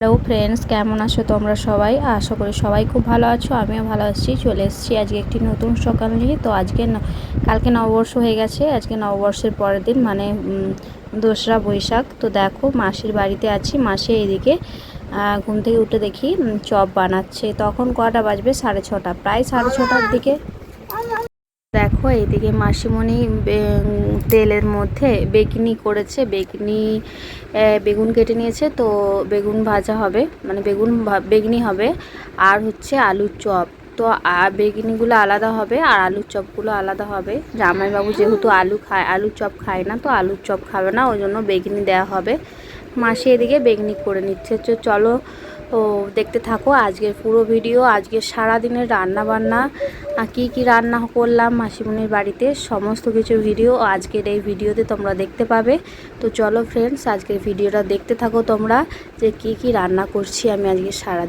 Hello friends কেমন আছো তোমরা সবাই? আশা করি সবাই খুব ভালো আছো, আমিও ভালো আছি। চলে এসেছি আজকে একটি নতুন সকাল নিয়ে। তো আজকে কালকে নববর্ষ হয়ে গেছে, আজকে নববর্ষের পরের দিন মানে দোসরা বৈশাখ। তো দেখো, মাসির বাড়িতে আছি, মাসি এইদিকে ঘুম থেকে উঠে দেখি চপ বানাচ্ছে। তখন কটা বাজবে? সাড়ে ছটা। প্রায় সাড়ে ছটার দিকে। দেখো এইদিকে মাসিমণি তেলের মধ্যে বেগনি করেছে। বেগনি বেগুন কেটে নিয়েছে। তো বেগুন ভাজা হবে মানে বেগুন বেগনি হবে। আর হচ্ছে আলুর চপ। তো বেগনিগুলো আলাদা হবে আর আলুর চপগুলো আলাদা হবে। জামাইবাবু যেহেতু আলু খায়, আলুর চপ খায় না, তো আলুর চপ খাবে না। ওই জন্য বেগনি দেওয়া হবে। মাসি এদিকে বেগনি করে নিচ্ছে। চলো ও দেখতে থাকো, আজকের পুরো ভিডিও, আজকের সারা দিনের রান্না বান্না কি কি রান্না করলাম মাসিমণির বাড়িতে, সমস্ত কিছু ভিডিও আজকের এই ভিডিওতে তোমরা দেখতে পাবে। তো চলো ফ্রেন্ডস আজকের ভিডিওটা দেখতে থাকো তোমরা যে কি কি রান্না করছি আমি আজকে সারা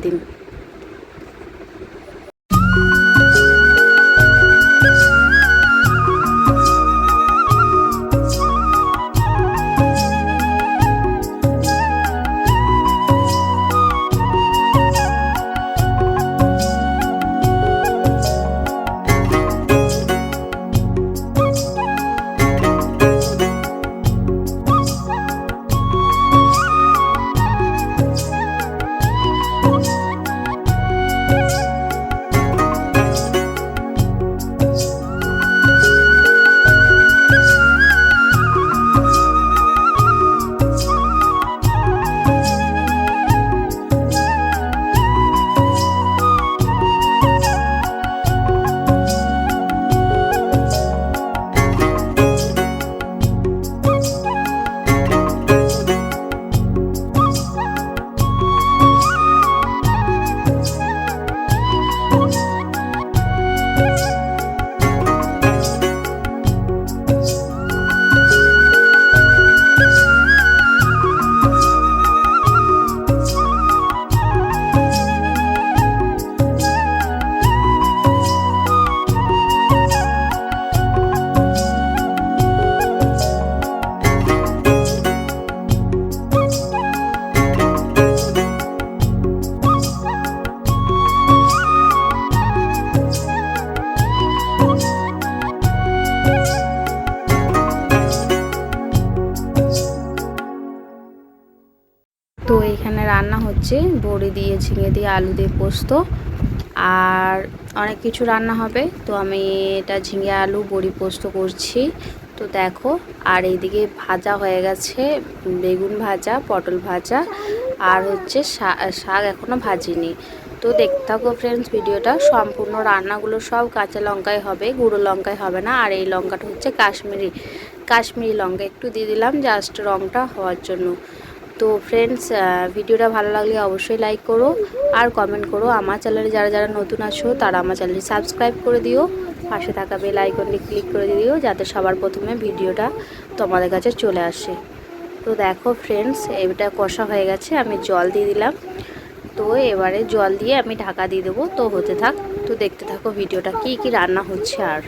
এখানে রান্না হচ্ছে। বড়ি দিয়ে, ঝিঙে দিয়ে, আলু দিয়ে পোস্ত। আর অনেক কিছু রান্না হবে। তো আমি এটা ঝিঙে, আলু, বড়ি, পোস্ত করছি। তো দেখো, আর এইদিকে ভাজা হয়ে গেছে। বেগুন ভাজা, পটল ভাজা। আর হচ্ছে শাক এখনও ভাজিনি। তো দেখতে থাকো ফ্রেন্ডস ভিডিওটা। সম্পূর্ণ রান্নাগুলো সব কাঁচা লঙ্কায় হবে, গুঁড়ো লঙ্কায় হবে না। আর এই লঙ্কাটা হচ্ছে কাশ্মীরি কাশ্মীরি লঙ্কা। একটু দিয়ে দিলাম জাস্ট রঙটা হওয়ার জন্য। তো ফ্রেন্ডস ভিডিওটা ভালো লাগলে অবশ্যই লাইক করো আর কমেন্ট করো। আমার চ্যানেলে যারা যারা নতুন আছো, তারা আমার চ্যানেলটি সাবস্ক্রাইব করে দিও। পাশে থাকা বেল আইকনটি ক্লিক করে দিও, যাতে সবার প্রথমে ভিডিওটা তোমাদের কাছে চলে আসে। তো দেখো ফ্রেন্ডস এটা কষা হয়ে গেছে, আমি জল দিয়ে দিলাম। তো এবারে জল দিয়ে আমি ঢাকা দিয়ে দেবো। তো হতে থাক, তো দেখতে থাকো ভিডিওটা, কি কি রান্না হচ্ছে আর।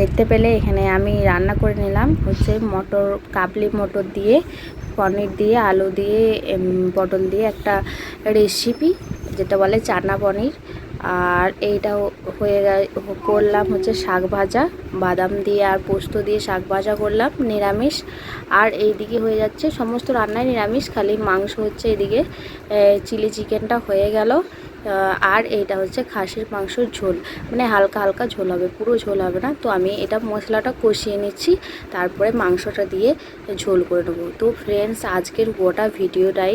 দেখতে পেলে এখানে আমি রান্না করে নিলাম হচ্ছে মটর, কাবলি মটর দিয়ে, পনির দিয়ে, আলু দিয়ে পটল দিয়ে একটা রেসিপি যেটা বলে চানা পনির। আর এইটাও হয়ে করলাম হচ্ছে শাক ভাজা, বাদাম দিয়ে আর পোস্ত দিয়ে শাক ভাজা করলাম, নিরামিষ। আর এইদিকে হয়ে যাচ্ছে সমস্ত রান্নায় নিরামিষ, খালি মাংস হচ্ছে এদিকে চিলি চিকেনটা হয়ে গেল। আর এটা হচ্ছে খাসির মাংসর ঝোল। মানে হালকা হালকা ঝোল হবে, পুরো ঝোল হবে না। তো আমি এটা মশলাটা কষিয়ে নিচ্ছি, তারপরে মাংসটা দিয়ে ঝোল করে নেব। তো ফ্রেন্ডস আজকের গোটা ভিডিওটাই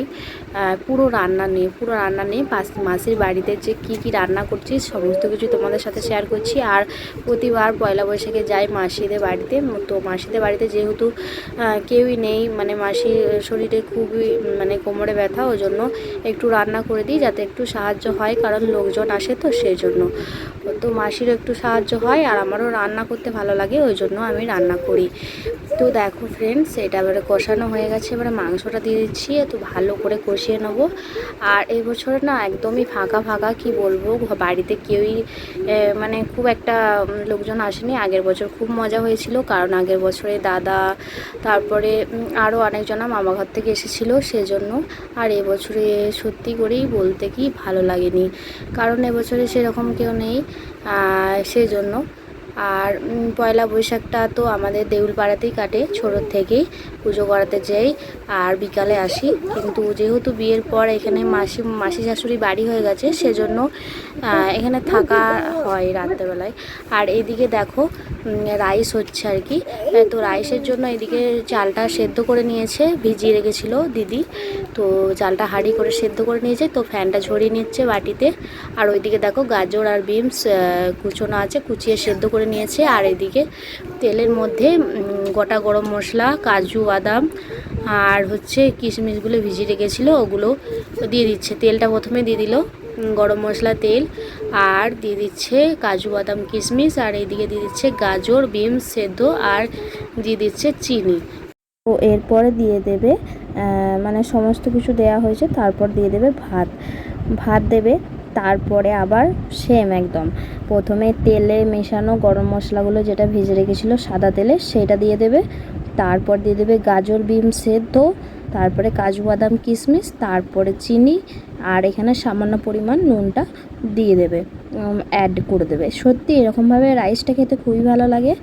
পুরো রান্না নিয়ে, পুরো রান্না নিয়ে মাসির বাড়িতে যে কি কি রান্না করছি, সমস্ত কিছু তোমাদের সাথে শেয়ার করছি। আর প্রতিবার পয়লা বৈশাখে যাই মাসিদের বাড়িতে, তো মাসিদের বাড়িতে যেহেতু কেউই নেই মানে মাসির শরীরে খুবই মানে কোমরে ব্যথা ওই জন্য একটু রান্না করে দিই, যাতে একটু সাহায্য হয়, কারণ লোকজন আসে তো সেই জন্য তো মাসিরও একটু সাহায্য হয় আর আমারও রান্না করতে ভালো লাগে, ওই জন্য আমি রান্না করি। তো দেখো ফ্রেন্ডস এটা এবারে কষানো হয়ে গেছে, এবারে মাংসটা দিয়ে দিচ্ছি তো ভালো করে কষিয়ে নেব। আর এই বছর না একদমই ফাঁকা ফাঁকা, কি বলব বাড়িতে কেউই মানে খুব একটা লোকজন আসেনি। আগের বছর খুব মজা হয়েছিল, কারণ আগের বছরে দাদা, তারপরে আরও অনেকজনা মামা ঘর থেকে এসেছিল, সেজন্য। আর এবছরে সত্যি করেই বলতে কি ভালো লাগেনি কারণ এবছরে সেরকম কেউ নেই সেই জন্য আর পয়লা বৈশাখটা তো আমাদের দেউল পাড়াতেই কাটে, ছোটোর থেকেই। পুজো করাতে যাই আর বিকালে আসি। কিন্তু যেহেতু বিয়ের পর এখানে মাসি মাসি শাশুড়ি বাড়ি হয়ে গেছে, সেজন্য এখানে থাকা হয় রাত্রেবেলায়। আর এদিকে দেখো রাইস হচ্ছে আর কি। তো রাইসের জন্য এদিকে চালটা সেদ্ধ করে নিয়েছে, ভিজিয়ে রেখেছিল দিদি। তো চালটা হাঁড়ি করে সেদ্ধ করে নিয়েছে, তো ফ্যানটা ঝরিয়ে নিচ্ছে বাটিতে। আর ওইদিকে দেখো গাজর আর বিমস কুচোনো আছে, কুচিয়ে সেদ্ধ করে নিয়েছে। আর এদিকে তেলের মধ্যে গোটা গরম মশলা, কাজু, বাদাম আর হচ্ছে কিশমিশগুলো ভিজিয়ে রেখেছিলো, ওগুলো দিয়ে দিচ্ছে। তেলটা প্রথমে দিয়ে দিল গরম মশলা, তেল আর দিয়ে দিচ্ছে কাজু, বাদাম, কিশমিশ আর এইদিকে দিয়ে দিচ্ছে গাজর বিমস সেদ্ধ আর দিয়ে দিচ্ছে চিনি। তো এরপরে দিয়ে দেবে মানে সমস্ত কিছু দেয়া হয়েছে, তারপর দিয়ে দেবে ভাত। ভাত দেবে তারপরে আবার সেম একদম। প্রথমে তেলে মেশানো গরম মশলাগুলো যেটা ভেজে রেখেছিলো সাদা তেলে, সেটা দিয়ে দেবে। তারপর দিয়ে দেবে গাজর, বিম সেদ্ধ, তারপরে কাজু, বাদাম, কিশমিশ, তারপরে চিনি আর এখানে সামান্য পরিমাণ নুনটা দিয়ে দেবে অ্যাড করে দেবে। সত্যি এরকমভাবে রাইসটা খেতে খুবই ভালো লাগে।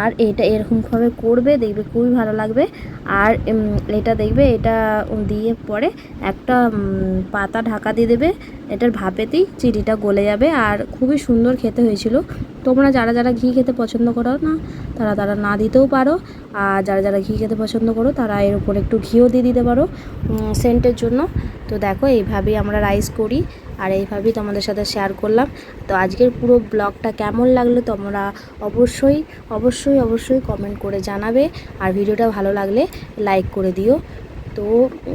আর এটা এরকমভাবে করবে, দেখবে খুবই ভালো লাগবে। আর এটা দেখবে এটা দিয়ে পরে একটা পাতা ঢাকা দিয়ে দেবে। এটার ভাপেতেই চিনিটা গলে যাবে। আর খুবই সুন্দর খেতে হয়েছিল। তোমরা যারা যারা ঘি খেতে পছন্দ করো না, তারা তারা না দিতেও পারো। আর যারা যারা ঘি খেতে পছন্দ করো, তারা এর উপর একটু ঘিও দিয়ে দিতে পারো সেন্টের জন্য। তো দেখো এইভাবেই আমরা রাইস করি আর এইভাবেই তোমাদের সাথে শেয়ার করলাম। তো আজকের পুরো ব্লগটা কেমন লাগল তোমরা অবশ্যই অবশ্যই অবশ্যই কমেন্ট করে জানাবে। আর ভিডিওটা ভালো লাগলে লাইক করে দিও। তো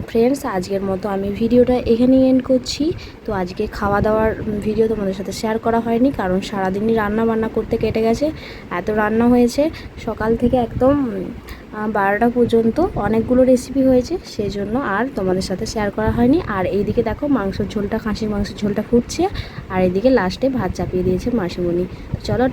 ফ্রেন্ডস আজকের মতো আমি ভিডিওটা এখানেই এন্ড করছি। তো আজকে খাওয়া দাওয়ার ভিডিও তোমাদের সাথে শেয়ার করা হয়নি কারণ সারাদিনই রান্না বান্না করতে কেটে গেছে। এত রান্না হয়েছে, সকাল থেকে একদম বারোটা পর্যন্ত অনেকগুলো রেসিপি হয়েছে সেই জন্য আর তোমাদের সাথে শেয়ার করা হয়নি। আর এইদিকে দেখো মাংসর ঝোলটা, খাসির মাংসের ঝোলটা ফুটছে, আর এইদিকে লাস্টে ভাত চাপিয়ে দিয়েছে মাসিমণি। চলো